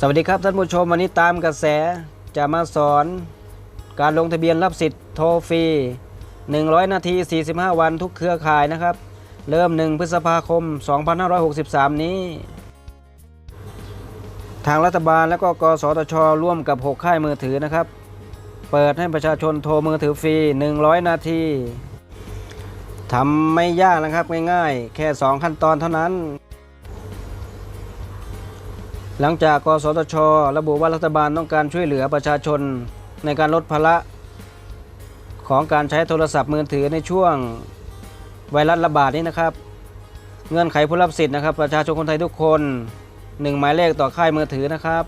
สวัสดีครับท่านผู้ชมวันนี้ตามกระแสจะมาสอน การลงทะเบียนรับสิทธิ์โทรฟรี 100 นาที 45 วันทุกเครือข่ายนะครับ เริ่ม 1 พฤษภาคม 2563 นี้ ทางรัฐบาลและก็กสทช ร่วมกับ 6 ค่ายมือถือนะครับ เปิดให้ประชาชนโทรมือถือฟรี 100 นาทีทำไม่ยากนะครับง่ายๆ แค่ 2 ขั้นตอนเท่านั้น หลังจากกสทช ระบุว่ารัฐบาลต้องการช่วยเหลือประชาชนในการลดภาระของการใช้โทรศัพท์มือถือในช่วงไวรัสระบาดนี้นะครับ เงื่อนไขผู้รับสิทธิ์นะครับ ประชาชนคนไทยทุกคนหนึ่งหมายเลขต่อค่ายมือถือนะครับ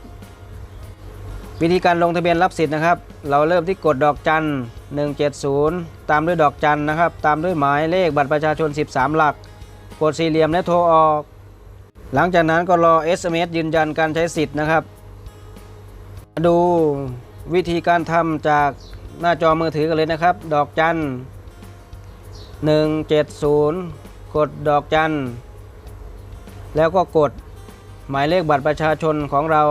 วิธีการลงทะเบียนรับสิทธิ์นะครับ เราเริ่มที่กดดอกจัน170 ตามด้วยดอกจันนะครับ ตามด้วยหมายเลขบัตรประชาชน 13 หลัก กดสี่เหลี่ยมและโทรออก หลังจากนั้นก็รอ SMS ยืนยันการใช้สิทธิ์นะครับ ดูวิธีการทำจากหน้าจอมือถือกันเลยนะครับ ดอกจัน170 กดดอกจัน แล้วก็กดหมายเลขบัตรประชาชนของเรา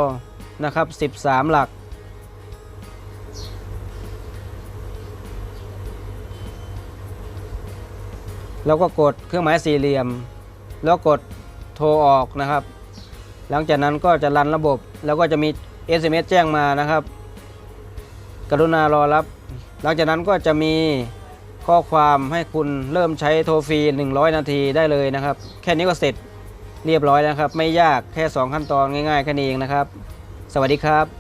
นะครับ 13 หลัก แล้วก็กดเครื่องหมายสี่เหลี่ยม แล้วกด โทรออกนะครับ หลังจากนั้นก็จะรันระบบ แล้วก็จะมี SMS แจ้งมานะครับ กรุณารอรับ หลังจากนั้นก็จะมีข้อความให้คุณเริ่มใช้โทรฟรี 100 นาทีได้เลยนะครับ แค่นี้ก็เสร็จเรียบร้อยแล้วครับ ไม่ยากแค่ 2 ขั้นตอนง่ายๆแค่นี้เองนะครับ สวัสดีครับ